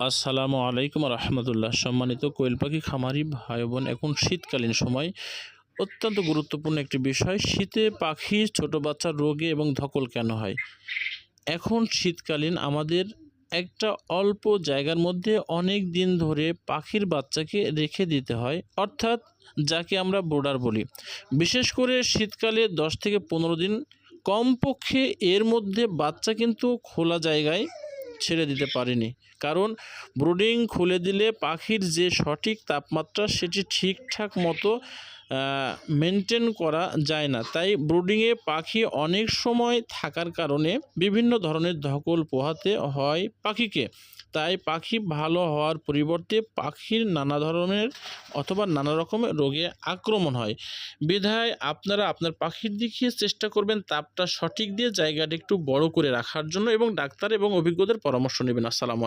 আসসালামু আলাইকুম রহমতুল্লাহ। সম্মানিত কোয়েল পাখি, খামারি ভাই বোন এখন শীতকালীন সময়। অত্যন্ত গুরুত্বপূর্ণ একটি বিষয়, শীতে পাখি, ছোট বাচ্চার রোগে এবং ধকল কেন হয়? এখন শীতকালীন আমাদের একটা অল্প জায়গার মধ্যে অনেক দিন ধরে পাখির বাচ্চাকে রেখে দিতে হয়, অর্থাৎ যাকে আমরা বোর্ডার বলি। বিশেষ করে শীতকালে দশ থেকে পনেরো দিন কমপক্ষে এর মধ্যে বাচ্চা কিন্তু খোলা জায়গায় ছেড়ে দিতে পারিনি। কারণ ব্রুডিং খুলে দিলে পাখির যে সঠিক তাপমাত্রা সেটি ঠিকঠাক মতো মেনটেন করা যায় না। তাই ব্রুডিংয়ে পাখি অনেক সময় থাকার কারণে বিভিন্ন ধরনের ধকল পোহাতে হয় পাখিকে। তাই পাখি ভালো হওয়ার পরিবর্তে পাখির নানা ধরনের অথবা নানা রকমের রোগে আক্রমণ হয়। বিধায় আপনারা আপনার পাখির দিকে চেষ্টা করবেন তাপটা সঠিক দিয়ে জায়গাটা একটু বড় করে রাখার জন্য এবং ডাক্তার এবং অভিজ্ঞদের পরামর্শ নেবেন। আসসালামু